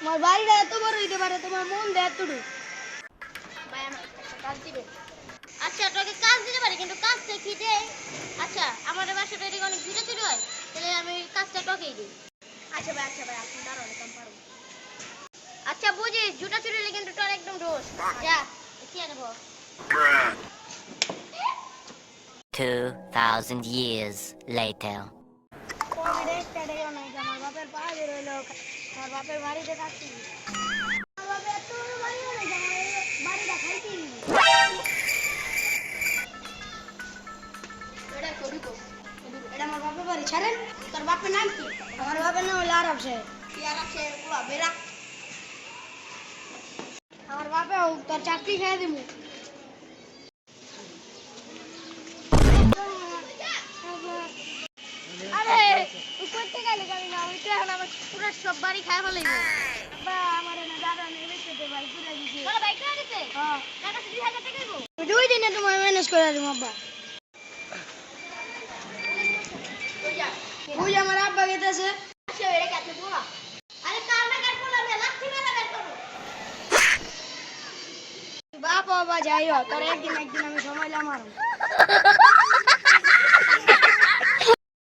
তোমার বাড়িটা এত বড় হইতে পারে তোমার মন দেয় এতটুকু। ভাই আমার একটা কাজ দিবে। আচ্ছা তোকে কাজ দিতে পারি কিন্তু কাজটা কি দে আচ্ছা আমাদের বাসাটা এদিকে অনেক দূরে চুরি হয় তাহলে আমি কাজটা তোকেই দিই। আচ্ছা ভাই আচ্ছা ভাই আপনি দাঁড়ান কাম পারব আচ্ছা বুঝিস জুতা চুরি হলে কিন্তু তোর একদম দোষ। যা কি আনব 2,000 years later. পরে একটা দেয় নাই যে আমার বাপের পায়ে রইল আমার বাপের বাড়িতে থাকছি আমার বাপের এত বড় বাড়ি হলো যে আমার এই বাড়িটা খাইতে এটা করিব এটা আমার বাপের বাড়ি ছাড়েন তোর বাপের নাম কি আমার বাপের নাম হলো আরব সাহেব কি আরব সাহেব কুয়া বেরা আমার বাপে তোর চাকরি খেয়ে দিব আরে গেলে যাবি না ওই তো এখন আমার পুরো সব বাড়ি খাই ফেলাইবো আব্বা আমার এনে দাদা নেই বেঁচে ভাই ঘুরে দিছি। তোর বাইক কিনে দিতে? হ্যাঁ। টাকা দুই হাজার টাকা দিব দুই দিনে তোমার ম্যানেজ করে দিব আব্বা। ওই আমার আব্বা গেতেছে। এর কাছে বলা আরে কার না কার বলা না লাঠি মেলা বের করো। বাপ বাবা যাই হোক একদিন একদিন আমি সময় লাম